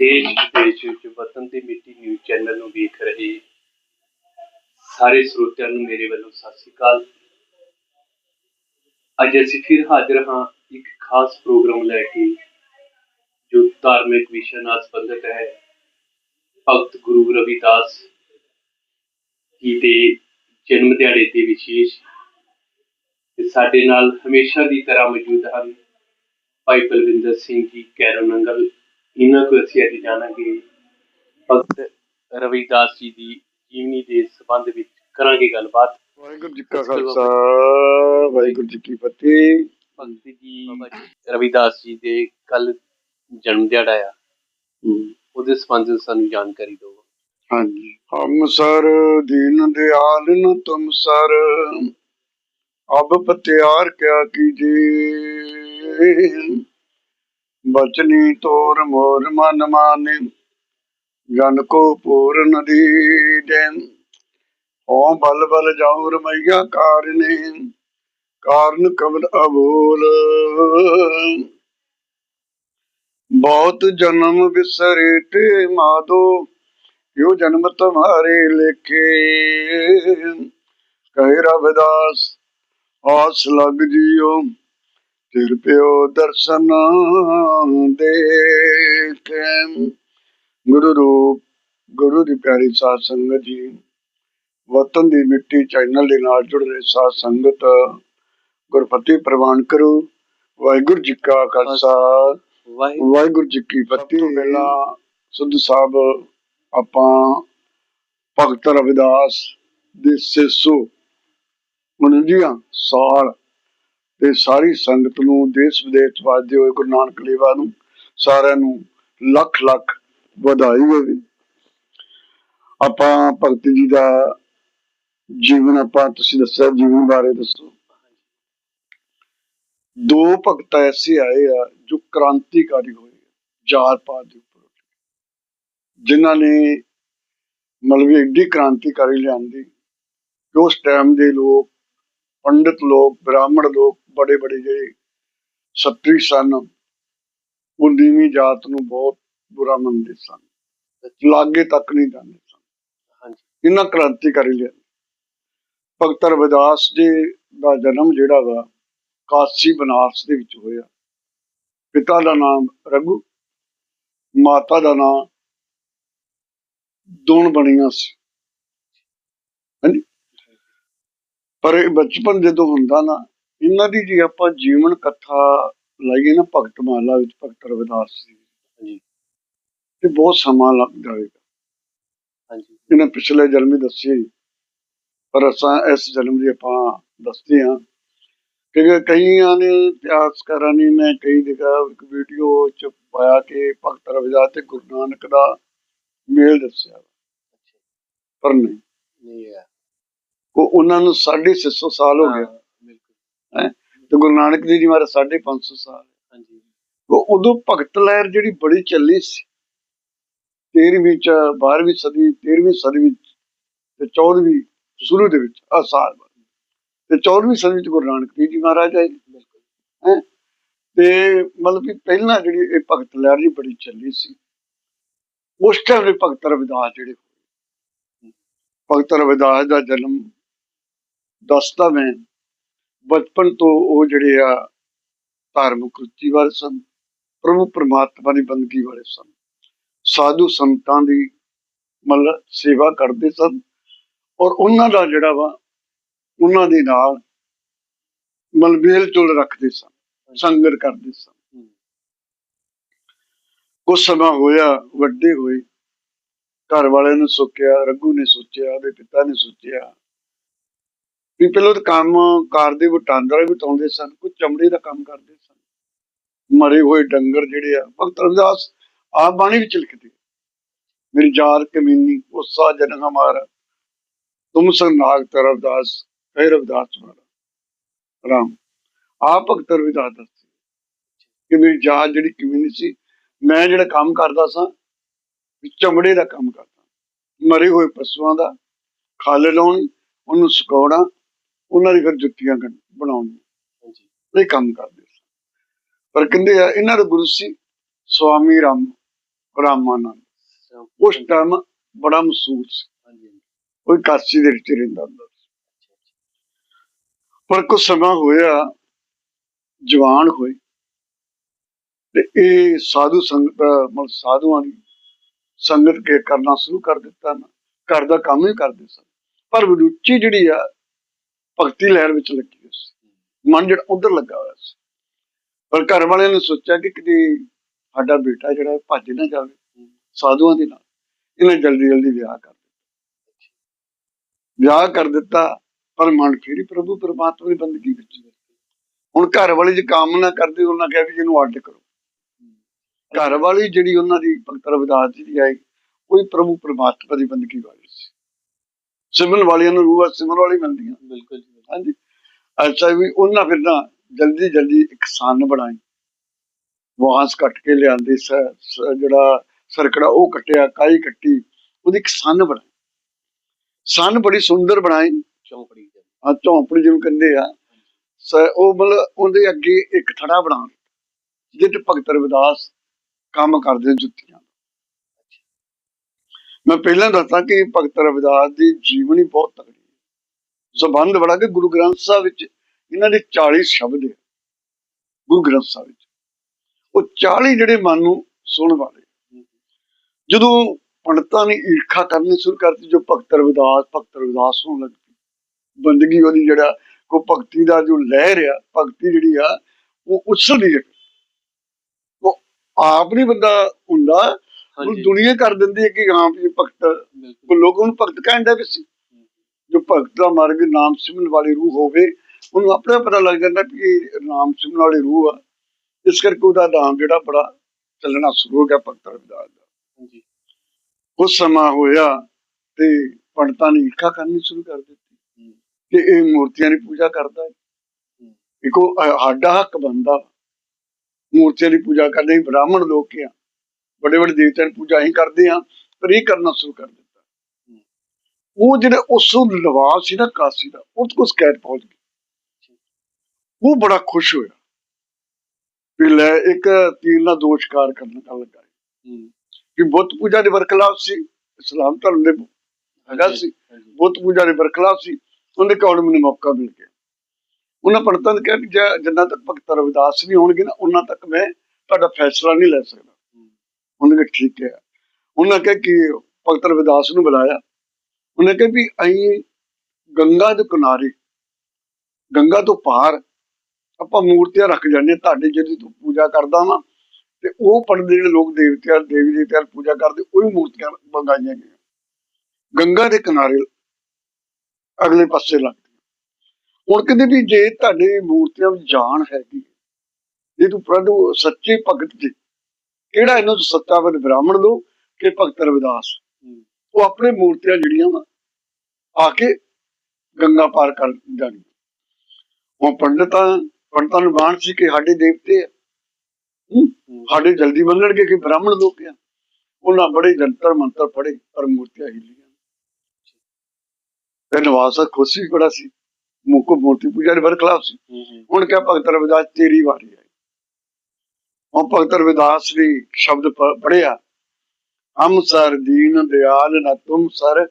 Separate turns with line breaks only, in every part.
ਦੇਸ਼ ਵਿਦੇਸ਼ ਵਿੱਚ ਵਤਨ ਦੀ ਮਿੱਟੀ ਨਿਊਜ਼ ਚੈਨਲ ਨੂੰ ਵੇਖ ਰਹੇ ਸਾਰੇ ਸਰੋਤਿਆਂ ਨੂੰ ਮੇਰੇ ਵੱਲੋਂ ਸਤਿ ਸ੍ਰੀ ਅਕਾਲ। ਅੱਜ ਅਸੀਂ ਫਿਰ ਹਾਜ਼ਰ ਹਾਂ ਇੱਕ ਖਾਸ ਪ੍ਰੋਗਰਾਮ ਲੈ ਕੇ, ਜੋ ਧਾਰਮਿਕ ਵਿਸ਼ੇ ਨਾਲ ਸੰਬੰਧਿਤ ਹੈ। ਭਗਤ ਗੁਰੂ ਰਵਿਦਾਸ ਜੀ ਦੇ ਜਨਮ ਦਿਹਾੜੇ ਤੇ ਵਿਸ਼ੇਸ਼। ਸਾਡੇ ਨਾਲ ਹਮੇਸ਼ਾ ਦੀ ਤਰ੍ਹਾਂ ਮੌਜੂਦ ਹਨ ਭਾਈ ਬਲਵਿੰਦਰ ਸਿੰਘ ਜੀ ਕੈਰੋ ਨੰਗਲ ਇਹਨਾਂ ਕੋਲ ਅਸੀਂ ਅੱਜ ਜਾਣਾਂਗੇ। ਭਗਤ ਰਵਿਦਾਸ ਜੀ ਦੀ ਜੀਵਨੀ ਦੇ ਸੰਬੰਧ ਵਿੱਚ ਕਰਾਂਗੇ ਗੱਲਬਾਤ।
ਵਾਹਿਗੁਰੂ ਜੀ ਕਾ ਖਾਲਸਾ ਵਾਹਿਗੁਰੂ ਜੀ ਕੀ ਫਤਿਹ।
ਭਗਤ ਜੀ ਰਵਿਦਾਸ ਜੀ ਦੇ ਕੱਲ ਜਨਮ ਦਿਹਾੜਾ ਆ। ਉਹਦੇ ਸੰਬੰਧ ਵਿੱਚ ਸਾਨੂੰ ਜਾਣਕਾਰੀ ਦਿਓ।
ਹਾਂਜੀ। ਹਮ ਸਰ ਦੀਨ ਦਿਆਲ ਨ ਤੁਮ ਸਰ ਅਬ ਪਤਿਆਰ ਕਿਆ ਕੀਜੇ। ਬਚਨੀ ਤੋਰ ਮੋਰ ਮਨ ਮਾਨੇ, ਜਨ ਕੋ ਪੂਰਨ ਦੀਦੇ ਓ ਬਲ ਬਲ ਜਾਉ ਰਮਈਆ ਕਾਰਨੇ, ਕਾਰਨ ਕਵਲ ਅਬੋਲ। ਬਹੁਤ ਜਨਮ ਵਿਸਰੇ ਤੇ ਮਾਦੋ ਯੋ ਜਨਮ ਤੁਮਾਰੇ ਲੇਖੇ। ਕਹਿ ਰਵਿਦਾਸ, ਆਸ ਲਗ ਜਿਓ ਤਿਰਪਿਓ ਦਰਸ਼ਨ ਦੇਖੇ। ਗੁਰੂ ਰੂਪ ਗੁਰੂ ਦੀ ਪਿਆਰੀ ਸਾਧ ਸੰਗਤ ਜੀ ਵਤਨ ਦੀ ਮਿੱਟੀ ਚੈਨਲ ਦੇ ਨਾਲ ਜੁੜ ਰਹੇ ਸਾਧ ਸੰਗਤ ਗੁਰਪਤੀ ਪ੍ਰਵਾਨ ਕਰੋ। ਵਾਹਿਗੁਰੂ ਜੀ ਕਾ ਖਾਲਸਾ।
ਵਾਹਿਗੁਰੂ।
ਜੀ ਕੀ ਫਤਿਹ। ਪਹਿਲਾਂ ਸੁਧ ਸਾਹਿਬ ਆਪਾਂ ਭਗਤ ਰਵਿਦਾਸ ਦੇ ਸੇਸੋ ਮਨੁਜੀਆਂ ਸਾਲ ਤੇ ਸਾਰੀ ਸੰਗਤ ਨੂੰ ਦੇਸ਼ ਵਿਦੇਸ਼ ਚ ਵੱਜਦੇ ਹੋਏ ਗੁਰੂ ਨਾਨਕ ਲੇਵਾ ਨੂੰ ਸਾਰਿਆਂ ਨੂੰ ਲੱਖ ਲੱਖ ਵਧਾਈ ਹੋਵੇ। ਆਪਾਂ ਭਗਤ ਜੀ ਦਾ ਜੀਵਨ ਆਪਾਂ ਤੁਸੀਂ ਦੱਸਿਆ, ਜੀਵਨ ਬਾਰੇ ਦੱਸੋ। ਦੋ ਭਗਤ ਐਸੇ ਆਏ ਆ ਜੋ ਕ੍ਰਾਂਤੀਕਾਰੀ ਹੋਏ ਜਾਤ ਪਾਤ ਦੇ ਉੱਪਰ। ਜਿਨ੍ਹਾਂ ਨੇ ਮਤਲਬ ਏਡੀ ਕ੍ਰਾਂਤੀਕਾਰੀ ਲਿਆਂਦੀ ਉਸ ਟਾਈਮ ਦੇ ਲੋਕ, ਪੰਡਿਤ ਲੋਕ, ਬ੍ਰਾਹਮਣ ਲੋਕ ਬੜੇ ਬੜੇ ਜਿਹੜੇ ਸਤਰੀ ਸਨ ਉਹ ਨੀਵੀਂ ਜਾਤ ਨੂੰ ਬਹੁਤ ਬੁਰਾ ਮੰਨਦੇ ਸਨ। ਲਾਗੇ ਤੱਕ ਨਹੀਂ ਜਾਂਦੇ ਸਨ।
ਹਾਂਜੀ।
ਇਹਨਾਂ ਕ੍ਰਾਂਤੀਕਾਰੀ ਲਿਆ। ਭਗਤ ਰਵਿਦਾਸ ਜੀ ਦਾ ਜਨਮ ਜਿਹੜਾ ਵਾ ਕਾਸ਼ੀ ਬਨਾਰਸ ਦੇ ਵਿੱਚ ਹੋਇਆ। ਪਿਤਾ ਦਾ ਨਾਮ ਰਘੂ ਮਾਤਾ ਦਾ ਨਾਮ ਦੋਣ ਬਣੀਆਂ ਸੀ। ਹਾਂਜੀ। ਪਰ ਇਹ ਬਚਪਨ ਜਦੋਂ ਹੁੰਦਾ ਨਾ ਇਹਨਾਂ ਦੀ ਜੇ ਆਪਾਂ ਜੀਵਨ ਕਥਾ ਲਾਈਏ ਨਾ ਭਗਤ ਮਾਲਾ ਵਿੱਚ ਭਗਤ ਰਵਿਦਾਸ ਜੀ ਤੇ ਬਹੁਤ ਸਮਾਂ ਲੱਗ ਜਾਏਗਾ
ਹਾਂਜੀ।
ਇਹਨਾਂ ਪਿਛਲੇ ਜਨਮ ਹੀ ਦੱਸੇ ਪਰ ਅਸਾਂ ਇਸ ਜਨਮ ਦੀ ਆਪਾਂ ਦੱਸਦੇ ਹਾਂ ਕਿ ਕਈਆਂ ਨੇ ਇਤਿਹਾਸਕਾਰਾਂ ਨੇ ਮੈਂ ਕਈ ਜਗ੍ਹਾ ਇੱਕ ਵੀਡੀਓ ਚ ਪਾਇਆ ਕਿ ਭਗਤ ਰਵਿਦਾਸ ਤੇ ਗੁਰੂ ਨਾਨਕ ਦਾ ਮੇਲ ਦੱਸਿਆ ਪਰ ਨਹੀਂ।
ਨਹੀਂ
ਉਹ ਉਹਨਾਂ ਨੂੰ 650 ਸਾਲ ਹੋ ਗਿਆ ਤੇ ਗੁਰੂ ਨਾਨਕ ਦੇਵ ਜੀ ਮਾਰੇ 550 ਸਾਲ।
ਹਾਂਜੀ।
ਉਹ ਉਦੋਂ ਭਗਤ ਲਹਿਰ ਜਿਹੜੀ ਬੜੀ ਚੱਲੀ ਸੀ। 13ਵੀਂ ਚ 12ਵੀਂ ਸਦੀ 13ਵੀਂ ਸਦੀ ਵਿੱਚ ਤੇ 14ਵੀਂ ਸ਼ੁਰੂ ਦੇ ਵਿੱਚ ਆ ਸਾਲ ਤੇ 14ਵੀਂ ਸਦੀ ਵਿੱਚ ਗੁਰੂ ਨਾਨਕ ਦੇਵ ਜੀ ਮਹਾਰਾਜ ਆਏ।
ਬਿਲਕੁਲ।
ਤੇ ਮਤਲਬ ਕਿ ਪਹਿਲਾਂ ਜਿਹੜੀ ਇਹ ਭਗਤ ਲਹਿਰ ਜੀ ਬੜੀ ਚੱਲੀ ਸੀ। ਉਸ ਟਾਈਮ ਦੇ ਭਗਤ ਰਵਿਦਾਸ ਜਿਹੜੇ। ਭਗਤ ਰਵਿਦਾਸ ਦਾ ਜਨਮ ਦੱਸਦਾ ਮੈਂ ਬਚਪਨ ਤੋਂ ਉਹ ਜਿਹੜੇ ਆ ਧਾਰਮਿਕ ਰੁਚੀ ਵਾਲੇ ਸਨ ਪ੍ਰਭੂ ਪਰਮਾਤਮਾ ਦੀ ਬੰਦਗੀ ਵਾਲੇ ਸਨ। ਸਾਧੂ ਸੰਤਾਂ ਦੀ ਮਤਲਬ ਸੇਵਾ ਕਰਦੇ ਸਨ ਔਰ ਉਹਨਾਂ ਦਾ ਜਿਹੜਾ ਵਾ ਉਹਨਾਂ ਦੇ ਨਾਲ ਮਤਲਬ ਮੇਲ ਜੋਲ ਰੱਖਦੇ ਸਨ ਸੰਗਤ ਕਰਦੇ ਸਨ। ਕੁਝ ਸਮਾਂ ਹੋਇਆ ਵੱਡੇ ਹੋਏ। ਘਰ ਵਾਲਿਆਂ ਨੇ ਸੋਚਿਆ ਰਘੂ ਨੇ ਸੋਚਿਆ ਉਹਦੇ ਪਿਤਾ ਨੇ ਸੋਚਿਆ ਵੀ ਪਹਿਲਾਂ ਤਾਂ ਕੰਮ ਕਾਰ ਦੇ ਵਟਾਂਦਰਾ ਵੀ ਸਨ ਕੁਝ ਚਮੜੇ ਦਾ ਕੰਮ ਕਰਦੇ ਸਨ। ਮਰੇ ਹੋਏ ਡੰਗਰ ਜਿਹੜੇ ਆ, ਭਗਤ ਰਵਿਦਾਸ ਆਪ ਬਾਣੀ ਵਿੱਚ ਲਿਖਦੇ ਮੇਰੀ ਜਾਰ ਕਮੀਨੀ ਉਸਾ ਜਨ ਹਮਾਰਾ, ਤੁਮ ਸੰਗ ਨਾਗ ਰਵਿਦਾਸ ਕਹੇ ਰਵਿਦਾਸ ਰਾਮ, ਆਪ ਭਗਤ ਰਵਿਦਾਸ ਦੱਸਦੇ ਕਿ ਮੇਰੀ ਜਾਤ ਜਿਹੜੀ ਕਮੀਨੀ ਸੀ, ਮੈਂ ਜਿਹੜਾ ਕੰਮ ਕਰਦਾ ਸਾਂ ਚਮੜੇ ਦਾ ਕੰਮ ਕਰਦਾ। ਮਰੇ ਹੋਏ ਪਸ਼ੂਆਂ ਦਾ, ਖਲ ਲਾਉਣੀ, ਉਹਨੂੰ ਸੁਕਾਉਣਾ ਉਹਨਾਂ ਦੀ ਫਿਰ ਜੁੱਤੀਆਂ ਬਣਾਉਣੀਆਂ
ਹਾਂਜੀ।
ਇਹ ਕੰਮ ਕਰਦੇ ਸੀ ਪਰ ਕਹਿੰਦੇ ਆ ਇਹਨਾਂ ਦਾ ਗੁਰੂ ਸੀ ਸਵਾਮੀ ਰਾਮ ਰਾਮਾਨੰਦ। ਉਸ ਟਾਈਮ ਬੜਾ ਮਸੂਰ ਸੀ। ਕੋਈ ਕਾਸ਼ੀ ਦੇ ਵਿੱਚ ਰਹਿੰਦਾ ਹੁੰਦਾ ਪਰ ਕੁਝ ਸਮਾਂ ਹੋਇਆ ਜਵਾਨ ਹੋਏ। ਤੇ ਇਹ ਸਾਧੂ ਸੰਗਤ ਮਤਲਬ ਸਾਧੂਆਂ ਦੀ ਸੰਗਤ ਕੇ ਕਰਨਾ ਸ਼ੁਰੂ ਕਰ ਦਿੱਤਾ। ਨਾ ਘਰ ਦਾ ਕੰਮ ਹੀ ਕਰਦੇ ਸਨ। ਪਰ ਰੁਚੀ ਜਿਹੜੀ ਆ ਭਗਤੀ ਲਹਿਰ ਵਿੱਚ ਲੱਗੀ ਹੋਈ ਸੀ। ਮਨ ਜਿਹੜਾ ਉਧਰ ਲੱਗਾ ਹੋਇਆ ਸੀ। ਪਰ ਘਰ ਵਾਲਿਆਂ ਨੇ ਸੋਚਿਆ ਕਿ ਕਿਤੇ ਸਾਡਾ ਬੇਟਾ ਜਿਹੜਾ ਭੱਜ ਨਾ ਜਾਵੇ, ਸਾਧੂਆਂ ਦੇ ਨਾਲ। ਇਹਨੇ ਜਲਦੀ ਜਲਦੀ ਵਿਆਹ ਕਰ ਦਿੱਤਾ। ਵਿਆਹ ਕਰ ਦਿੱਤਾ, ਪਰ ਮਨ ਫਿਰ ਪ੍ਰਭੂ ਪਰਮਾਤਮਾ ਦੀ ਬੰਦਗੀ ਵਿੱਚ ਹੁਣ ਘਰ ਵਾਲੀ ਜੇ ਕਾਮਨਾ ਕਰਦੇ, ਉਹਨਾਂ ਕਿਹਾ ਵੀ ਜਿਹਨੂੰ ਅੱਡ ਕਰੋ। ਘਰ ਵਾਲੀ ਜਿਹੜੀ ਉਹਨਾਂ ਦੀ ਭਗਤ ਰਵਿਦਾਸ ਜੀ ਦੀ ਆਈ ਕੋਈ ਪ੍ਰਭੂ ਪਰਮਾਤਮਾ ਦੀ ਬੰਦਗੀ ਵਾਲੀ। ਸਿਮਰਨ ਵਾਲਿਆਂ ਨੂੰ ਰੂਹ ਸਿਮਰਨ ਵਾਲੀ ਮਿਲਦੀਆਂ।
ਬਿਲਕੁਲ ਜੀ
ਹਾਂਜੀ। ਅੱਛਾ ਵੀ ਉਹਨਾਂ ਫਿਰ ਨਾ ਜਲਦੀ ਜਲਦੀ ਇੱਕ ਸੰਨ ਬਣਾਈ। ਵਾਂਸ ਕੱਟ ਕੇ ਲਿਆਂਦੇ ਜਿਹੜਾ ਸਰਕੜਾ ਉਹ ਕੱਟਿਆ ਕਾਈ ਕੱਟੀ ਉਹਦੀ ਇੱਕ ਸੰਨ ਬਣਾਈ। ਸੰਨ ਬੜੀ ਸੁੰਦਰ ਬਣਾਈ।
ਚੌਂਕੜੀ ਜੀ।
ਆ ਝੌਂਪੜੀ ਜਿਹਨੂੰ ਕਹਿੰਦੇ ਆ। ਉਹ ਮਤਲਬ ਉਹਦੇ ਅੱਗੇ ਇੱਕ ਥੜਾ ਬਣਾ ਜਿੱਥੇ ਭਗਤ ਰਵਿਦਾਸ ਕੰਮ ਕਰਦੇ ਜੁੱਤੀਆਂ। ਮੈਂ ਪਹਿਲਾਂ ਦੱਸਾਂ ਕਿ ਭਗਤ ਰਵਿਦਾਸ ਦੀ ਜੀਵਨੀ ਬਹੁਤ ਤਕੜੀ ਹੈ। ਸਬੰਧ ਬੜਾ ਕਿ ਗੁਰੂ ਗ੍ਰੰਥ ਸਾਹਿਬ ਵਿੱਚ ਇਹਨਾਂ ਦੇ 40 ਸ਼ਬਦ ਹੈ। ਗੁਰੂ ਗ੍ਰੰਥ ਸਾਹਿਬ ਵਿੱਚ। ਉਹ 40 ਜਿਹੜੇ ਮਨ ਨੂੰ ਸੁਣਨ ਵਾਲੇ ਜਦੋਂ ਪੰਡਤਾਂ ਨੇ ਈਰਖਾ ਕਰਨੀ ਸ਼ੁਰੂ ਕਰਤੀ, ਜੋ ਭਗਤ ਰਵਿਦਾਸ ਭਗਤ ਰਵਿਦਾਸ ਹੋਣ ਲੱਗ ਪਈ ਬੰਦਗੀ ਉਹਦੀ ਜਿਹੜਾ, ਕੋ ਭਗਤੀ ਦਾ ਜੋ ਲਹਿਰ ਆ, ਭਗਤੀ ਜਿਹੜੀ ਆ, ਉਹ ਉਛਲਦੀ ਹੈ। ਉਹ ਆਪ ਨਹੀਂ ਬੰਦਾ ਹੁੰਦਾ ਉਹ
ਹਾਂਜੀ।
ਦੁਨੀਆ ਕਰ ਦਿੰਦੀ ਹੈ ਕਿ ਹਾਂ ਵੀ ਭਗਤ ਉਹ ਲੋਕ ਉਹਨੂੰ ਭਗਤ ਕਹਿੰਦੇ ਵੀ ਸੀ। ਜੋ ਭਗਤ ਦਾ ਮਾਰਗ ਨਾਮ ਸਿਮਰਨ ਵਾਲੀ ਰੂਹ ਹੋਵੇ ਉਹਨੂੰ ਆਪਣੇ ਆਪ ਪਤਾ ਲੱਗ ਜਾਂਦਾ ਕਿ ਨਾਮ ਸਿਮਰਨ ਵਾਲੀ ਰੂਹ ਆ। ਇਸ ਕਰਕੇ ਉਹਦਾ ਨਾਮ ਜਿਹੜਾ ਬੜਾ ਚੱਲਣਾ ਸ਼ੁਰੂ ਹੋ ਗਿਆ ਭਗਤ ਰਵਿਦਾਸ ਦਾ।
ਹਾਂਜੀ।
ਕੁਝ ਸਮਾਂ ਹੋਇਆ ਤੇ ਪੰਡਤਾਂ ਨੇ ਈਰਖਾ ਕਰਨੀ ਸ਼ੁਰੂ ਕਰ ਦਿੱਤੀ ਕਿ ਇਹ ਮੂਰਤੀਆਂ ਦੀ ਪੂਜਾ ਕਰਦਾ ਹੈ। ਇੱਕੋ ਸਾਡਾ ਹੱਕ ਬਣਦਾ। ਵਾ। ਮੂਰਤੀਆਂ ਦੀ ਪੂਜਾ ਕਰਦੇ ਬ੍ਰਾਹਮਣ ਲੋਕ ਆ। ਵੱਡੇ ਵੱਡੇ ਦੇਵਤਿਆਂ ਦੀ ਪੂਜਾ ਹੀ ਕਰਦੇ ਆ ਪਰ ਇਹ ਕਰਨਾ ਸ਼ੁਰੂ ਕਰ ਦਿੱਤਾ। ਉਹ ਜਿਹੜਾ ਉਸ ਲਵਾਬ ਸੀ ਨਾ ਕਾਸੀ ਦਾ ਉਹ ਤੋਂ ਸਕੈਟ ਪਹੁੰਚ ਗਈ। ਉਹ ਬੜਾ ਖੁਸ਼ ਹੋਇਆ। ਵੀ ਲੈ ਇੱਕ ਤੀਰ ਨਾਲ ਦੋ ਸ਼ਿਕਾਰ ਕਰਨ ਦਾ ਲੱਗਾ ਕਿ ਬੁੱਤ ਪੂਜਾ ਦੇ ਬਰਖਲਾਫ ਸੀ ਇਸਲਾਮ ਧਰਮ ਦੇ ਹੈਗਾ ਸੀ। ਬੁੱਤ ਪੂਜਾ ਦੇ ਬਰਖਲਾਫ ਸੀ ਉਹਦੇ ਕੋਲ ਮੈਨੂੰ ਮੌਕਾ ਮਿਲ ਗਿਆ। ਉਹਨਾਂ ਪੰਡਤਾਂ ਨੇ ਕਿਹਾ ਕਿ ਜਿੰਨਾ ਤੱਕ ਭਗਤ ਰਵਿਦਾਸ ਨਹੀਂ ਹੋਣਗੇ ਨਾ ਉਹਨਾਂ ਤੱਕ ਮੈਂ ਤੁਹਾਡਾ ਫੈਸਲਾ ਨਹੀਂ ਲੈ ਸਕਦਾ। ਉਹਨੇ ਕਿਹਾ, ਠੀਕ ਹੈ। ਉਹਨਾਂ ਕਿਹਾ ਕਿ ਭਗਤ ਰਵਿਦਾਸ ਨੂੰ ਬੁਲਾਇਆ। ਉਹਨੇ ਕਿਹਾ ਵੀ ਅਸੀਂ ਗੰਗਾ ਦੇ ਕਿਨਾਰੇ, ਗੰਗਾ ਤੋਂ ਪਾਰ ਆਪਾਂ ਮੂਰਤੀਆਂ ਰੱਖ ਜਾਂਦੇ ਤੁਹਾਡੇ ਜਿਹੜੀ ਤੂੰ ਪੂਜਾ ਕਰਦਾ ਨਾ ਤੇ ਉਹ ਪੰਡਤ ਜਿਹੜੇ ਲੋਕ ਦੇਵਤਿਆਂ ਦੇਵੀ ਦੇਵਤਿਆਂ ਦੀ ਪੂਜਾ ਕਰਦੇ, ਉਹ ਉਹੀ ਮੂਰਤੀਆਂ ਮੰਗਾਈਆਂ ਗਈਆਂ। ਗੰਗਾ ਦੇ ਕਿਨਾਰੇ ਅਗਲੇ ਪਾਸੇ ਲੱਗਦੀਆਂ ਹੁਣ ਕਹਿੰਦੇ ਵੀ ਜੇ ਤੁਹਾਡੇ ਮੂਰਤੀਆਂ ਵਿੱਚ ਜਾਨ ਹੈਗੀ, ਜੇ ਤੂੰ ਪ੍ਰਭੂ, ਸੱਚੇ ਭਗਤ ਜੀ ਕਿਹੜਾ ਇਹਨਾਂ ਤੋਂ ਸੱਤਾਵਨ ਬ੍ਰਾਹਮਣ ਲੋ ਕਿ ਭਗਤ ਰਵਿਦਾਸ। ਉਹ ਆਪਣੇ ਮੂਰਤੀਆਂ ਜਿਹੜੀਆਂ ਵਾ ਆ ਕੇ ਗੰਗਾ ਪਾਰ ਕਰ ਜਾਣੀ ਉਹ ਪੰਡਤਾਂ ਪੰਡਤਾਂ ਨੂੰ ਬਾਣ ਸੀ ਕਿ ਸਾਡੇ ਦੇਵਤੇ ਸਾਡੇ ਜਲਦੀ ਮੰਨਣਗੇ ਕਿ ਬ੍ਰਾਹਮਣ ਲੋਕ ਆ। ਉਹਨਾਂ ਬੜੇ ਜੰਤਰ ਮੰਤਰ ਪੜੇ ਪਰ ਮੂਰਤੀਆਂ ਹਿੱਲੀਆਂ ਤੇ ਨਵਾਸਾ ਖੁਸ਼ੀ ਬੜਾ ਸੀ। ਮੁੱਖ ਮੂਰਤੀ ਪੂਜਾ ਦੇ ਬਰਖਲਾਫ ਸੀ। ਹੁਣ ਕਿਹਾ ਭਗਤ ਰਵਿਦਾਸ ਤੇਰੀ ਵਾਰੀ ਆਈ। ਉਹ ਭਗਤ ਰਵਿਦਾਸ ਨੇ ਸ਼ਬਦ ਪੜਿਆ ਹਮ ਸਰ ਦੀਨ ਦਿਆਲ ਨ ਤੁਮ ਸਰ,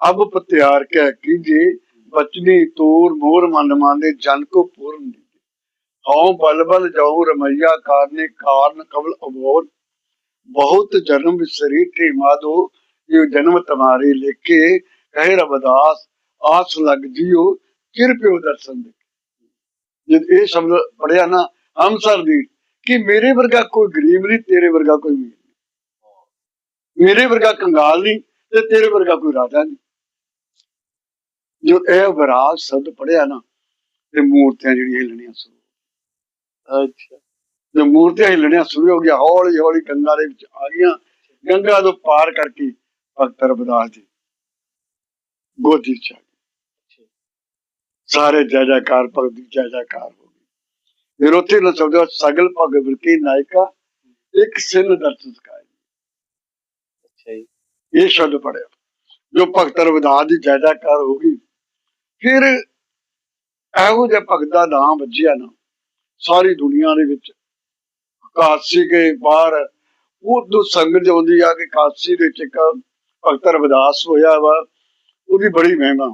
ਅਬ ਪਤਿਆਰ ਕਹਿ ਕੀਜੇ, ਬਚਨੀ ਤੋਰ ਮੋਰ ਮਨ ਮਾਨੇ ਜਨ ਕੋ ਪੂਰਨ ਦੀਜੇ। ਹਉ ਬਲ ਬਲ ਜਾਉ ਰਮਈਆ ਕਾਰਨੇ ਕਾਰਨ ਕਵਲ ਅਬੋਰ ਬਹੁਤ ਜਨਮ ਵਿਸਰੀ ਢੀ ਮਾਦੋ ਇਹ ਜਨਮ ਤੁਮਾਰੇ ਲੇਕੇ ਕਹੇ ਰਵਿਦਾਸ, ਆਸ ਲਗ ਜਿਓ ਕਿਰਪਿਓ ਦਰਸ਼ਨ ਦੇ ਜਦ ਇਹ ਸ਼ਬਦ ਪੜਿਆ ਨਾ ਹਮਸਰ ਦੀ ਕਿ ਮੇਰੇ ਵਰਗਾ ਕੋਈ ਗਰੀਬ ਨਹੀਂ ਤੇਰੇ ਵਰਗਾ ਕੋਈ ਨਹੀਂ। ਮੇਰੇ ਵਰਗਾ ਕੰਗਾਲ ਨਹੀਂ ਤੇ ਤੇਰੇ ਵਰਗਾ ਕੋਈ ਰਾਜਾ ਨਹੀਂ। ਜੋ ਇਹ ਵਿਰਾਗ ਸ਼ਬਦ ਪੜਿਆ ਨਾ ਤੇ ਮੂਰਤੀਆਂ ਜਿਹੜੀਆਂ ਹਿੱਲਣੀਆਂ ਸ਼ੁਰੂ
ਅੱਛਾ।
ਜੋ ਮੂਰਤੀਆਂ ਹਿੱਲਣੀਆਂ ਸ਼ੁਰੂ ਹੋ ਗਿਆ ਹੌਲੀ ਹੌਲੀ ਗੰਗਾ ਦੇ ਵਿੱਚ ਆ ਗਈਆਂ। ਗੰਗਾ ਤੋਂ ਪਾਰ ਕਰਕੇ ਭਗਤ ਰਵਿਦਾਸ ਜੀ ਗੋਦੀ ਚ ਸਾਰੇ ਜੈ ਜੈਕਾਰ ਭਗਤ ਦੀ ਜੈ ਜੈਕਾਰ ਹੋ ਕੀ ਨਾਇਕਾ ਇੱਕ ਸਿੰਨ ਦਰਸ਼ਨ ਸਕਾਏ
ਅੱਛਾ ਜੀ।
ਇਹ ਸ਼ਬਦ ਪੜਿਆ ਜੋ ਭਗਤ ਰਵਿਦਾਸ ਦੀ ਜੈ ਜੈਕਾਰ ਹੋ ਗਈ ਫਿਰ ਇਹੋ ਜਿਹਾ ਭਗਤ ਦਾ ਨਾਮ ਵੱਜਿਆ ਨਾ। ਸਾਰੀ ਦੁਨੀਆ ਦੇ ਵਿੱਚ ਕਾਸ਼ੀ ਕੇ ਬਾਹਰ ਉਹ ਤੋਂ ਸੰਗਤ ਆਉਂਦੀ ਆ ਕਿ ਕਾਸ਼ੀ ਦੇ ਵਿੱਚ ਇੱਕ ਭਗਤ ਰਵਿਦਾਸ ਹੋਇਆ ਵਾ ਉਹਦੀ ਬੜੀ ਮਹਿਮਾ।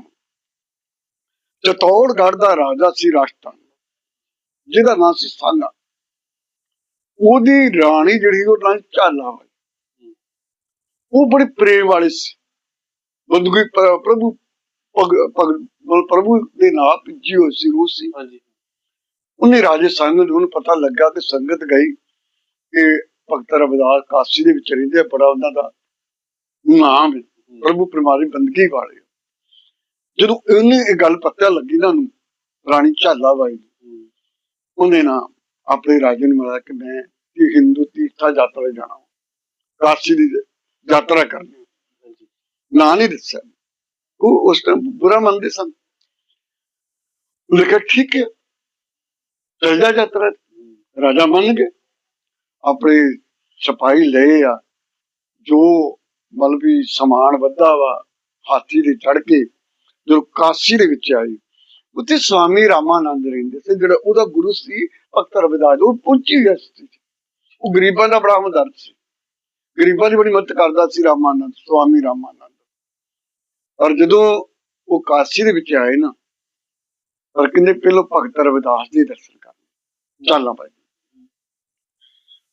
ਚਤੌੜਗੜ੍ਹ ਦਾ ਰਾਜਾ ਸੀ ਰਾਸ਼ਟਰ ਜਿਹਦਾ ਨਾਮ ਸੀ ਸਾਨਾ ਉਹਦੀ ਰਾਣੀ ਜਿਹੜੀ ਉਹ ਨਾਂ ਝਾਲਾ ਵਾ ਉਹ ਬੜੇ ਪ੍ਰੇਮ ਵਾਲੇ ਸੀ। ਬੰਦਗੀ ਪ੍ਰਭੂ ਪ੍ਰਭੂ ਦੇ ਨਾਲ ਭਿੱਜੀ ਹੋਈ ਸੀ ਰੂਹ ਸੀ।
ਹਾਂਜੀ।
ਉਹਨੇ ਰਾਜੇ ਸੰਗਤ ਨੂੰ ਪਤਾ ਲੱਗਾ ਕਿ ਸੰਗਤ ਗਈ ਕਿ ਭਗਤ ਰਵਿਦਾਸ ਕਾਸ਼ੀ ਦੇ ਵਿੱਚ ਰਹਿੰਦੇ ਆ, ਬੜਾ ਉਹਨਾਂ ਦਾ ਨਾਮ ਪ੍ਰਭੂ ਪਰਮਾਤਮਾ ਬੰਦਗੀ ਵਾਲੇ ਜਦੋਂ ਉਹਨੇ ਇਹ ਗੱਲ ਪਤਾ ਲੱਗੀ ਨਾ ਨੂੰ ਰਾਣੀ ਝਾਲਾ ਨੂੰ,
ਹੂੰ,
ਉਹਨੇ ਨਾ ਆਪਣੇ ਰਾਜੇ ਨੂੰ ਮਿਲਿਆ ਕਿ ਮੈਂ ਇਹ ਹਿੰਦੂ ਤੀਰਥਾ ਯਾਤਰਾ ਜਾਣਾ ਕਾਸ਼ੀ ਦੀ ਯਾਤਰਾ ਕਰਨੀ। ਨਾਂ ਨਹੀਂ ਦੱਸਿਆ। ਉਹ ਉਸ ਟਾਈਮ ਬੁਰਾ ਮੰਨਦੇ ਸਨ। ਲਿਖਿਆ ਠੀਕ ਹੈ। ਚੱਲ ਜਾ ਯਾਤਰਾ ਰਾਜਾ ਮੰਨ ਗਏ। ਆਪਣੇ ਸਿਪਾਹੀ ਲਏ ਆ। ਜੋ ਮਤਲਬ ਵੀ ਸਮਾਨ ਵੱਧਾ ਵਾ ਹਾਥੀ ਦੇ ਚੜ ਕੇ ਜੋ ਕਾਸ਼ੀ ਦੇ ਵਿੱਚ ਆਈ ਉੱਥੇ ਸਵਾਮੀ ਰਾਮਾਨੰਦ ਰਹਿੰਦੇ ਸੀ, ਜਿਹੜਾ ਉਹਦਾ ਗੁਰੂ ਸੀ, ਭਗਤ ਰਵਿਦਾਸ, ਉਹ ਪਹੁੰਚੀ ਗਿਆ ਸੀ ਉਹ ਗਰੀਬਾਂ ਦਾ ਬੜਾ ਹਮਦਰਦ ਸੀ। ਗਰੀਬਾਂ ਦੀ ਬੜੀ ਮਦਦ ਕਰਦਾ ਸੀ ਰਾਮਾਨੰਦ, ਸਵਾਮੀ ਰਾਮਾਨੰਦ। ਔਰ ਜਦੋਂ ਉਹ ਕਾਸ਼ੀ ਦੇ ਵਿੱਚ ਆਏ ਨਾ, ਪਰ ਕਹਿੰਦੇ ਪਹਿਲਾਂ ਭਗਤ ਰਵਿਦਾਸ ਦੇ ਦਰਸ਼ਨ ਕਰ ਚੱਲਣਾ ਪਏ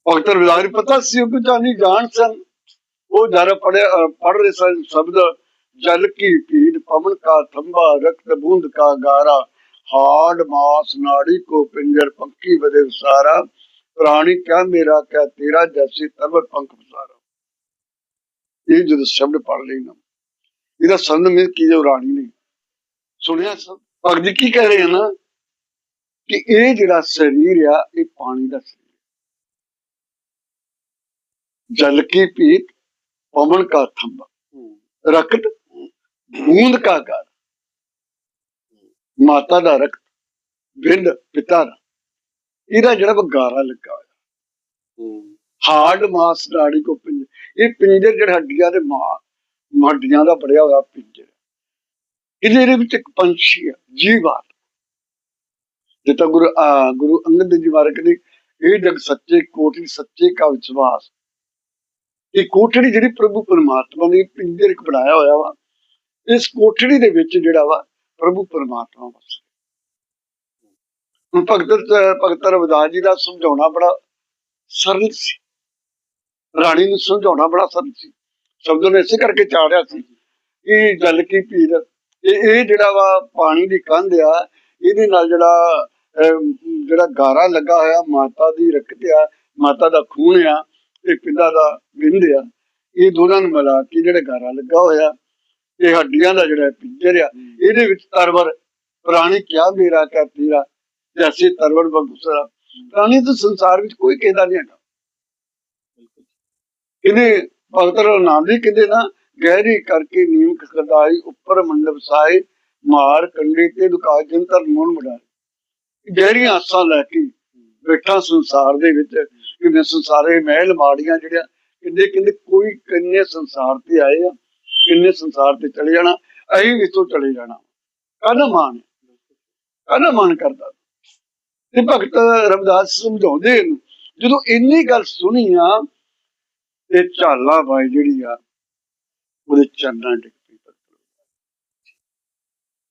ਭਗਤ ਰਵਿਦਾਸ ਨੂੰ ਪਤਾ ਸੀ ਉਹ ਕਿ ਜਾਨੀ, ਜਾਣ ਸਨ। ਉਹ ਜਰਾ ਪੜਿਆ ਪੜ ਰਹੇ ਸਨ, ਸ਼ਬਦ ਜਲ ਕੀ ਭੀੜ ਪਵਨ ਕਾ ਥੰਬਾ ਰਕਤ ਬੂੰਦ ਕਾ ਗਾਰਾ, ਹਾੜ ਮਾਸ ਨਾੜੀ ਕੋ ਪਿੰਜਰ ਪੰਖੀ ਬਦੇ ਸਾਰਾ ਪ੍ਰਾਣੀ ਕਿਆ ਮੇਰਾ ਕਿਆ ਤੇਰਾ ਜੈਸੀ ਤਰਵਰ ਪੰਖ ਪਸਾਰਾ ਇਹ ਜਦੋਂ ਸ਼ਬਦ ਪੜ ਲਈ ਇਹਦਾ ਸੰਦ ਮੇ ਕੀ ਜੋ ਰਾਣੀ ਨੇ। ਸੁਣਿਆ ਸਭ? ਭਗਤ ਜੀ ਕੀ ਕਹਿ ਰਹੇ ਹਨ ਕਿ ਇਹ ਜਿਹੜਾ ਸਰੀਰ ਆ, ਇਹ ਪਾਣੀ ਦਾ ਸਰੀਰ ਜਲ ਕੀ ਪੀਤ ਪਵਨ ਕਾ ਥੰਬਾ ਰਕਤ ਬੂੰਦ ਕਾ ਕਰ ਮਾਤਾ ਦਾ ਰਕਤ ਬਿੰਦ ਪਿਤਾ ਦਾ। ਇਹਦਾ ਜਿਹੜਾ ਵਗਾਰਾ ਲੱਗਾ ਹੋਇਆ।
ਹੂੰ,
ਹਾਰਡ ਮਾਸ ਨਾੜੀ ਕੋ ਪਿੰਜਰ ਇਹ ਪਿੰਜਰ ਜਿਹੜਾ ਹੱਡੀਆਂ ਦੇ ਮਾਂ ਹੱਡੀਆਂ ਦਾ ਬਣਿਆ ਹੋਇਆ ਪਿੰਜਰ। ਇਹਦੇ ਇਹਦੇ ਵਿੱਚ ਇੱਕ ਪੰਛੀ ਹੈ ਜੀਵ। ਜੇ ਤਾਂ ਗੁਰੂ ਆ, ਗੁਰੂ ਅੰਗਦ ਦੇਵ ਜੀ ਮਹਾਰਾਜ ਕਹਿੰਦੇ ਇਹ ਜਗ ਸੱਚੇ ਕੋਟਿ ਸੱਚੇ ਕਾ ਵਿਸ਼ਵਾਸ। ਇਹ ਕੋਠੜੀ ਜਿਹੜੀ ਪ੍ਰਭੂ ਪਰਮਾਤਮਾ ਨੇ ਪਿੰਜਰ ਇੱਕ ਬਣਾਇਆ ਹੋਇਆ ਵਾ। ਇਸ ਕੋਠੜੀ ਦੇ ਵਿੱਚ ਜਿਹੜਾ ਵਾ ਪ੍ਰਭੂ ਪਰਮਾਤਮਾ ਵਸ ਹੁਣ ਭਗਤ ਭਗਤ ਰਵਿਦਾਸ ਜੀ ਦਾ ਸਮਝਾਉਣਾ ਬੜਾ ਸਰਲ ਸੀ। ਰਾਣੀ ਨੂੰ ਸਮਝਾਉਣਾ ਬੜਾ ਸਰਲ ਸੀ। ਸ਼ਬਦ ਨੇ ਇਸੇ ਕਰਕੇ ਚਾੜਿਆ ਸੀ ਇਹ ਗੱਲ ਕੀ ਭੀੜ ਇਹ ਇਹ ਜਿਹੜਾ ਵਾ ਪਾਣੀ ਦੀ ਕੰਧ ਆ, ਇਹਦੇ ਨਾਲ ਜਿਹੜਾ ਜਿਹੜਾ ਗਾਰਾ ਲੱਗਾ ਹੋਇਆ ਮਾਤਾ ਦੀ ਰਕਤ ਆ, ਮਾਤਾ ਦਾ ਖੂਨ ਆ ਤੇ ਪਿਤਾ ਦਾ ਬਿੰਦ ਆ, ਇਹ ਦੋਨਾਂ ਨੂੰ ਮਿਲਾ ਕੇ ਜਿਹੜਾ ਗਾਰਾ ਲੱਗਾ ਹੋਇਆ ਇਹ ਹੱਡੀਆਂ ਦਾ ਜਿਹੜਾ ਪਿੰਜਰ ਆ ਇਹਦੇ ਵਿੱਚ ਤਰਵਰ ਪ੍ਰਾਣੀ ਕਿਆ ਮੇਰਾ ਕਿਆ ਤੇਰਾ ਜੈਸੇ ਤਰਵਰ ਬਗੁਸਰਾ ਪ੍ਰਾਣੀ ਤਾਂ ਸੰਸਾਰ ਵਿੱਚ ਕੋਈ ਕਹਿੰਦਾ ਨਹੀਂ ਹੈਗਾ।
ਬਿਲਕੁਲ
ਇਹਨੇ ਭਗਤ ਨਾਮ ਦੀ ਕਹਿੰਦੇ ਨਾ ਗਹਿਰੀ ਕਰਕੇ ਨੀਮ ਕਦਾਈ ਉੱਪਰ ਮੰਡਪ ਸਾਏ ਮਾਰ ਕੰਡੇ ਤੇ ਦੁਕਾ ਜੰਤਰ ਮੂਲ ਮੜਾ ਗਹਿਰੀਆਂ ਆਸਾਂ ਲੈ ਕੇ ਬੈਠਾ ਸੰਸਾਰ ਦੇ ਵਿੱਚ ਕਿਵੇਂ ਸੰਸਾਰੇ ਮਹਿਲ ਮਾੜੀਆਂ ਜਿਹੜੀਆਂ ਕਿੰਨੇ ਕਿੰਨੇ ਕੋਈ ਕਿੰਨੇ ਸੰਸਾਰ ਤੇ ਆਏ ਆ। ਕਿੰਨੇ ਸੰਸਾਰ ਤੇ ਚਲੇ ਜਾਣਾ, ਅਸੀਂ ਇਥੋਂ ਚਲੇ ਜਾਣਾ। ਕਾਹਦਾ ਮਾਨ ਕਾਹਦਾ ਮਾਨ ਕਰਦਾ। ਤੇ ਭਗਤ ਰਵਿਦਾਸ ਸਮਝਾਉਂਦੇ ਜਦੋਂ ਇੰਨੀ ਗੱਲ ਸੁਣੀ ਆ, ਤੇ ਝਾਲਾ ਬਾਈ ਜਿਹੜੀ ਆ, ਉਹਦੇ ਚਰਨਾਂ ਡਿੱਗ ਪਈ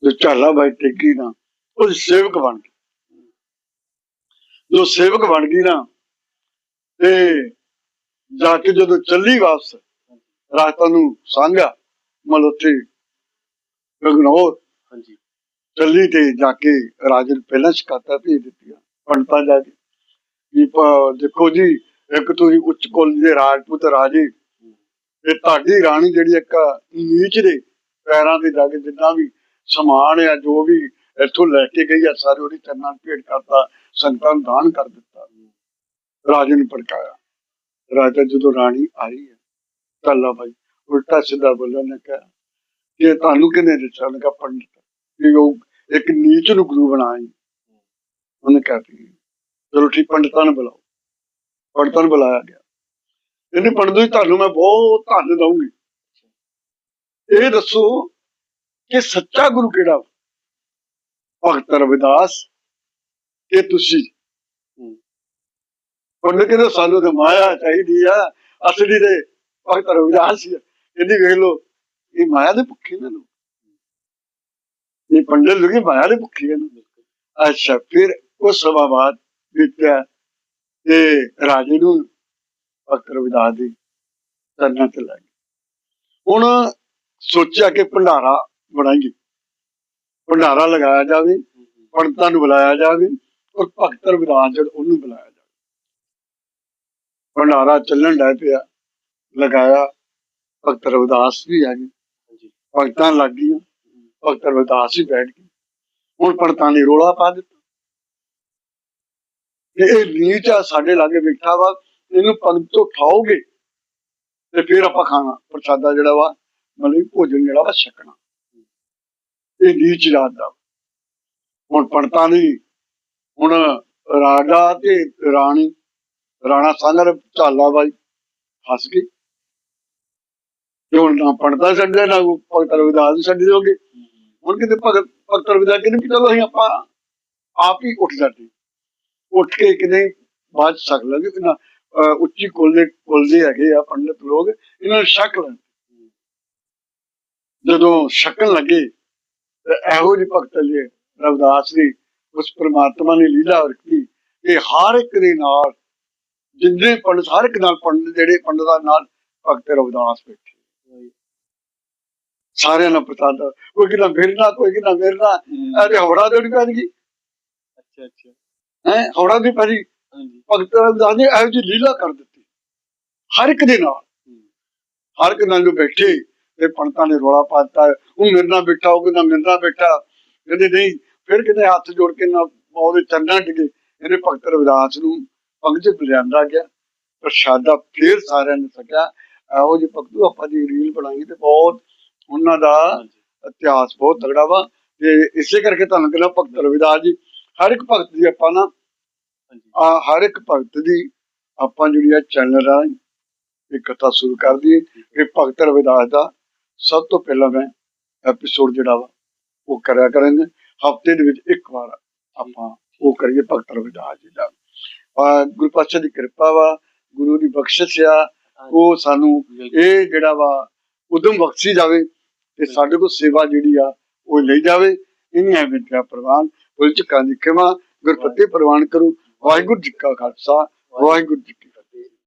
ਜੋ ਝਾਲਾ ਬਾਈ ਟਿੱਗੀ ਨਾ, ਉਹ ਸੇਵਕ ਬਣ ਗਈ। ਜੋ ਸੇਵਕ ਬਣ ਗਈ ਨਾ, ਤੇ ਜਾ ਕੇ ਜਦੋਂ ਚੱਲੀ ਵਾਪਸ, ਰਾਤਾਂ ਨੂੰ ਸਾਂਝਾ ਮਲੋਠੀ ਗਗਨੌਰ
ਹਾਂਜੀ।
ਚੱਲੀ ਤੇ ਜਾ ਕੇ ਰਾਜੇ ਨੂੰ ਪਹਿਲਾਂ ਸ਼ਿਕਾਇਤਾਂ ਭੇਜ ਦਿੱਤੀਆਂ ਪੰਡਤਾਂ ਜਾ। ਕੇ ਵੀ ਦੇਖੋ ਜੀ ਇੱਕ ਤੁਸੀਂ ਉੱਚ ਕੁਲ ਦੇ ਰਾਜਪੂਤ ਰਾਜੇ ਤੇ ਤੁਹਾਡੀ ਰਾਣੀ ਜਿਹੜੀ ਇੱਕ ਨੀਚ ਦੇ ਪੈਰਾਂ ਤੇ ਜਾ ਕੇ ਜਿੰਨਾ ਵੀ ਸਮਾਨ ਆ ਜੋ ਵੀ ਇੱਥੋਂ ਲੈ ਕੇ ਗਈ ਆ ਸਾਰੇ ਉਹਦੀ ਚਰਨਾਂ ਭੇਟ ਕਰਤਾ ਸੰਗਤਾਂ ਨੂੰ ਦਾਨ ਕਰ ਦਿੱਤਾ। ਰਾਜੇ ਨੂੰ ਭੜਕਾਇਆ। ਰਾਜਾ ਜਦੋਂ ਰਾਣੀ ਆਈ ਹੈ ਕੱਲਾ ਭਾਈ ਉਲਟਾ ਸਿੱਧਾ ਬੋਲਿਆ ਨੇ ਕਿਹਾ ਕਿ ਤੁਹਾਨੂੰ ਕਿਹਨੇ ਦਿੱਤਾ? ਉਹਨੇ ਕਿਹਾ, ਪੰਡਤ ਕਿ ਉਹ ਇੱਕ ਨੀਚ ਨੂੰ ਗੁਰੂ ਬਣਾਈ ਉਹਨੇ ਕਿਹਾ ਵੀ, ਚਲੋ ਠੀਕ, ਪੰਡਤਾਂ ਨੂੰ ਬੁਲਾਓ। ਪੰਡਤਾਂ ਨੂੰ ਬੁਲਾਇਆ ਗਿਆ। ਇਹਨੇ ਪੰਡਤ ਜੀ, ਤੁਹਾਨੂੰ ਮੈਂ ਬਹੁਤ ਧੰਨ ਦਊਂਗੀ। ਇਹ ਦੱਸੋ ਕਿ ਸੱਚਾ ਗੁਰੂ ਕਿਹੜਾ ਭਗਤ ਰਵਿਦਾਸ ਕਿ ਤੁਸੀਂ? ਪੰਡਤ ਕਹਿੰਦੇ, ਸਾਨੂੰ ਤਾਂ ਮਾਇਆ ਚਾਹੀਦੀ ਆ। ਅਸਲੀ ਦੇ ਭਗਤ ਰਵਿਦਾਸ ਹੀ ਇਹਦੀ ਵੇਖ ਲੋ ਇਹ ਮਾਇਆ ਦੇ ਭੁੱਖੇ ਨੇ ਲੋਕ। ਇਹ ਪੰਡਤ ਲੋਕ ਮਾਇਆ ਦੇ ਭੁੱਖੇ ਨੇ ਅੱਛਾ, ਫਿਰ ਉਸ ਸਮਾਂ ਬਾਅਦ ਵਿਦਿਆ ਤੇ ਰਾਜੇ ਨੂੰ ਭਗਤ ਰਵਿਦਾਸ ਦੀ ਕਰਨਾ ਤੇ ਲੱਗ ਹੁਣ ਸੋਚਿਆ ਕਿ ਭੰਡਾਰਾ ਬਣਾਈਏ। ਭੰਡਾਰਾ ਲਗਾਇਆ ਜਾਵੇ, ਪੰਡਤਾਂ ਨੂੰ ਬੁਲਾਇਆ ਜਾਵੇ, ਔਰ ਭਗਤ ਰਵਿਦਾਸ ਜਿਹੜਾ ਉਹਨੂੰ ਬੁਲਾਇਆ ਜਾਵੇ। ਭੰਡਾਰਾ ਚੱਲਣ ਲੱਗ ਪਿਆ, ਲਗਾਇਆ ਭਗਤ ਰਵਿਦਾਸ ਵੀ ਆ ਗਏ ਭਗਤਾਂ ਲੱਗ ਗਈਆਂ। ਭਗਤ ਰਵਿਦਾਸ ਵੀ ਬੈਠ ਗਏ। ਹੁਣ ਪੰਡਤਾਂ ਨੇ ਰੋਲਾ ਪਾ ਦਿੱਤਾ। ਕਿ ਇਹ ਨੀਚ ਸਾਡੇ ਲਾਗੇ ਬੈਠਾ ਵਾ ਇਹਨੂੰ ਪੰਡ ਤੋਂ ਉਠਾਓਗੇ ਤੇ ਫਿਰ ਆਪਾਂ ਖਾਣਾ। ਪ੍ਰਸ਼ਾਦਾ ਜਿਹੜਾ ਵਾ ਮਤਲਬ ਭੋਜਨ ਜਿਹੜਾ ਵਾ ਛਕਣਾ। ਇਹ ਨੀਚ ਜਾਤ ਦਾ। ਹੁਣ ਪੰਡਤਾਂ ਦੀ ਹੁਣ ਰਾਜਾ ਤੇ ਰਾਣੀ ਰਾਣਾ ਸੰਗਰ ਝਾਲਾ ਬਾਈ ਫਸ ਗਏ ਤੇ ਹੁਣ ਨਾ ਪੰਡਤਾਂ ਛੱਡਦੇ, ਨਾ ਭਗਤ ਰਵਿਦਾਸ ਛੱਡ ਦਿਓਗੇ ਹੁਣ ਕਿਤੇ ਭਗਤ ਭਗਤ ਰਵਿਦਾਸ ਕਹਿੰਦੇ ਚਲੋ ਅਸੀਂ ਆਪਾਂ ਆਪ ਹੀ ਉੱਠ ਜਾਂਦੇ। ਉੱਠ ਕੇ ਕਿਤੇ ਬਾਅਦ 'ਚ ਛਕ ਨਾ ਉੱਚੀ ਕੁਲ ਦੇ ਕੁਲ ਦੇ ਹੈਗੇ ਆ ਪੰਡਤ ਲੋਕ, ਇਹਨਾਂ ਨੂੰ ਛਕ ਲੈਂਦੇ ਜਦੋਂ ਛਕਣ ਲੱਗੇ ਇਹੋ ਜਿਹੇ ਭਗਤ ਲਈ ਰਵਿਦਾਸ ਨੇ ਉਸ ਪ੍ਰਮਾਤਮਾ ਨੇ ਲੀਲਾ ਵਰਤੀ ਕਿ ਹਰ ਇੱਕ ਦੇ ਨਾਲ, ਜਿੰਨੇ ਪੰਡਤ, ਹਰ ਇੱਕ ਨਾਲ ਪੰਡਤ ਜਿਹੜੇ ਪੰਡਤਾਂ ਨਾਲ ਭਗਤ ਰਵਿਦਾਸ ਬੈਠੇ। ਸਾਰਿਆਂ ਨਾਲ ਪ੍ਰਸਾਦ ਕੋਈ ਕਿਨਾ ਫਿਰਨਾ ਕੋਈ ਕਿਨਾ ਫਿਰਨਾ ਅਰੇ ਹੌੜਾ ਦੇ ਨਹੀਂ ਪੈਣਗੀ।
ਅੱਛਾ ਅੱਛਾ।
ਹੈ ਹੌੜਾ ਦੀ ਪੈਣੀ। ਭਗਤ ਰਵਿਦਾਸ ਨੇ ਇਹੋ ਜਿਹੀ ਲੀਲਾ ਕਰ ਦਿੱਤੀ। ਹਰ ਇੱਕ ਦੇ ਨਾਲ। ਹਰ ਇੱਕ ਨਾਲ ਜੋ ਬੈਠੇ ਤੇ ਪੰਡਤਾਂ ਨੇ ਰੋਲਾ ਪਾਤਾ ਉਹ ਮੇਰੇ ਨਾਲ ਬੈਠਾ ਉਹ ਕਹਿੰਦਾ ਮੇਰੇ ਨਾਲ ਬੈਠਾ। ਕਹਿੰਦੇ ਨਹੀਂ ਫਿਰ ਕਿਤੇ ਹੱਥ ਜੋੜ ਕੇ ਨਾ ਉਹਦੇ ਚਰਨਾਂ ਡਿੱਗੇ ਇਹਨੇ ਭਗਤ ਰਵਿਦਾਸ ਨੂੰ ਪੰਗਜ ਲਿਆਂਦਾ ਗਿਆ। ਪ੍ਰਸ਼ਾਦਾ ਫੇਰ ਸਾਰਿਆਂ ਨੇ ਸਕਿਆ ਇਹੋ ਜਿਹੇ ਭਗਤੂ ਆਪਾਂ ਜੀ ਰੀਲ ਬਣਾਈ ਤੇ ਬਹੁਤ ਉਹਨਾਂ ਦਾ ਇਤਿਹਾਸ ਬਹੁਤ ਤਗੜਾ ਵਾ। ਤੇ ਇਸੇ ਕਰਕੇ ਤੁਹਾਨੂੰ ਕਹਿੰਦਾ ਭਗਤ ਰਵਿਦਾਸ ਜੀ ਹਰ ਇੱਕ ਭਗਤ ਦੀ ਆਪਾਂ ਨਾ ਆ ਹਰ ਇੱਕ ਭਗਤ ਦੀ ਆਪਾਂ ਜਿਹੜੀ ਆ ਚੈਨਲ ਆ ਇਹ ਕਥਾ ਸ਼ੁਰੂ ਕਰ ਦਈਏ। ਕਿ ਭਗਤ ਰਵਿਦਾਸ ਦਾ ਸਭ ਤੋਂ ਪਹਿਲਾਂ ਮੈਂ ਐਪੀਸੋਡ ਜਿਹੜਾ ਵਾ ਉਹ ਕਰਿਆ ਕਰਾਂਗੇ। ਹਫ਼ਤੇ ਦੇ ਵਿੱਚ ਇੱਕ ਵਾਰ ਆਪਾਂ ਉਹ ਕਰੀਏ ਭਗਤ ਰਵਿਦਾਸ ਜੀ ਦਾ। ਆ ਗੁਰੂ ਪਾਤਸ਼ਾਹ ਦੀ ਕਿਰਪਾ ਵਾ ਗੁਰੂ ਦੀ ਬਖਸ਼ਿਸ਼ ਆ। ਉਹ ਸਾਨੂੰ ਇਹ ਜਿਹੜਾ ਵਾ ਉਦਮ ਬਖਸ਼ੀ ਜਾਵੇ। ਤੇ ਸਾਡੇ ਕੋਲ ਸੇਵਾ ਜਿਹੜੀ ਆ, ਉਹ ਲਈ ਜਾਵੇ। ਇਹਨੀਆਂ ਬੇਨਤੀਆਂ ਪ੍ਰਵਾਨ। ਪੁਲ ਚ ਕਾਂਦੀ ਖਿਮਾ ਗੁਰਪਤੀ ਪ੍ਰਵਾਨ ਕਰੋ। ਵਾਹਿਗੁਰੂ ਜੀ ਕਾ ਖਾਲਸਾ, ਵਾਹਿਗੁਰੂ ਜੀ